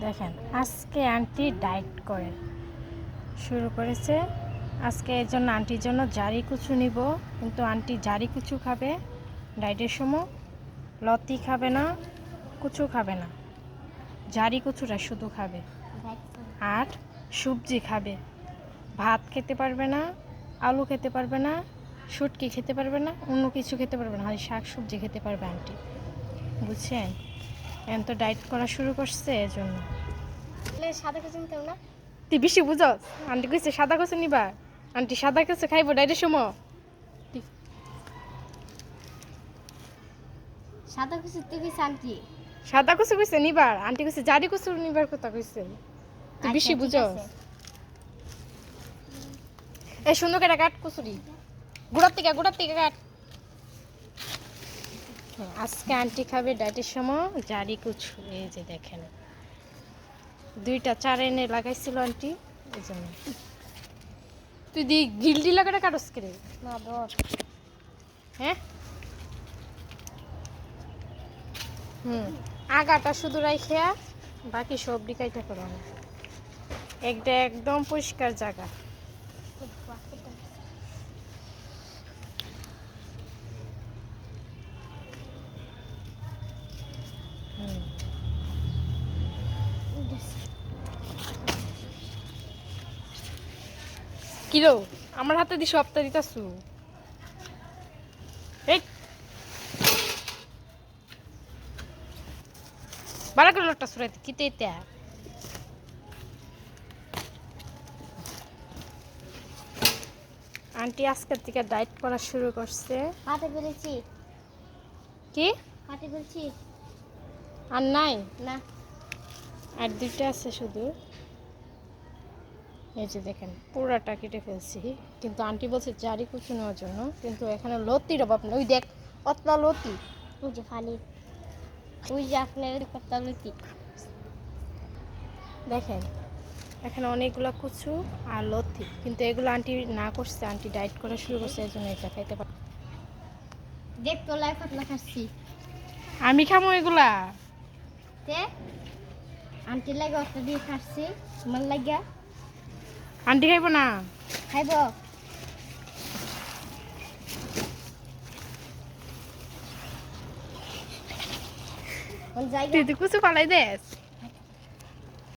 দেখেন, আজকে aunty diet করে। শুরু করেছে। আজকে এর জন্য আন্টির জন্য জারি কুচু নিব। কিন্তু আন্টি জারি কুচু খাবে ডায়েটের সময়। লতি খাবে না, কুচু খাবে না। জারি কুচুটা শুধু খাবে। আর সবজি খাবে। ভাত খেতে পারবে না, আলু খেতে পারবে না, শুটকি খেতে পারবে না, অন্য কিছু খেতে পারবে না, খালি শাক সবজি খেতে পারবে আন্টি বুঝছেন? এখন তো ডায়েট করা শুরু করছে এর জন্য সাদা কিছু নিতাম না। তুই বেশি বুঝস। আন্টি কইছে সাদা কচু নিবা? আন্টি সাদা কচু খাইবো ডাইরের সময় সাদা কিছু তুই কি শান্তি সাদা কচু কইছে নিবার আন্টি কইছে জারি কচু নিবার কথা কইছে। তুই বেশি আচ্ছা, ঠিক বুঝস। এই সুন্দর করে কাট কচুরি। গুড়ার থেকে গুড়ার থেকে কাট আজকে আন্টি খাবে ডায়েটের সময়? জারি কুচু এই যে দেখেন। দুইটা চার এনে লাগাইছিল আন্টি। এই জন্য তুই দি গিলডি লাগাটা কাটস করে না ধর। হ্যাঁ? হুম আগাটা শুধু রাইখিয়া বাকি সব ডিকাইটা করো। একটা একদম পরিষ্কার জায়গা। কিলো আমার হাতে দি সপ্তাহ দিতাছু এই। বারা করে লোকটা সুরাইতে কিতে ইত্যা আন্টি আজকের থেকে ডায়েট করা শুরু করছে। হাতে বলেছি কি? হাতে পেরেছি আর নাই? না। আর দুইটা আছে শুধু। এই যে দেখেন পুরাটা কেটে ফেলছি। কিন্তু আন্টি বলছে জারি কুচু নেওয়ার জন্য কিন্তু এখানে লতির অভাব নেই। ওই দেখ অতলা লতি। ওই যে ফালি ওই যে আপনার পাতা লতি। দেখেন এখানে অনেকগুলো কুচু আর লতি। কিন্তু এগুলো আন্টি না করছে আন্টি ডায়েট করা শুরু করছে এই জন্য এটা খাইতে পারে দেখ তো লাই পাতলা খাচ্ছি। আমি খামো এগুলা। তে আন্টি লাগে অত দিয়ে খাচ্ছি তোমার লাগিয়া আন্টি খাইব না? খাইব। তুই তো কুচু পালাই দেস।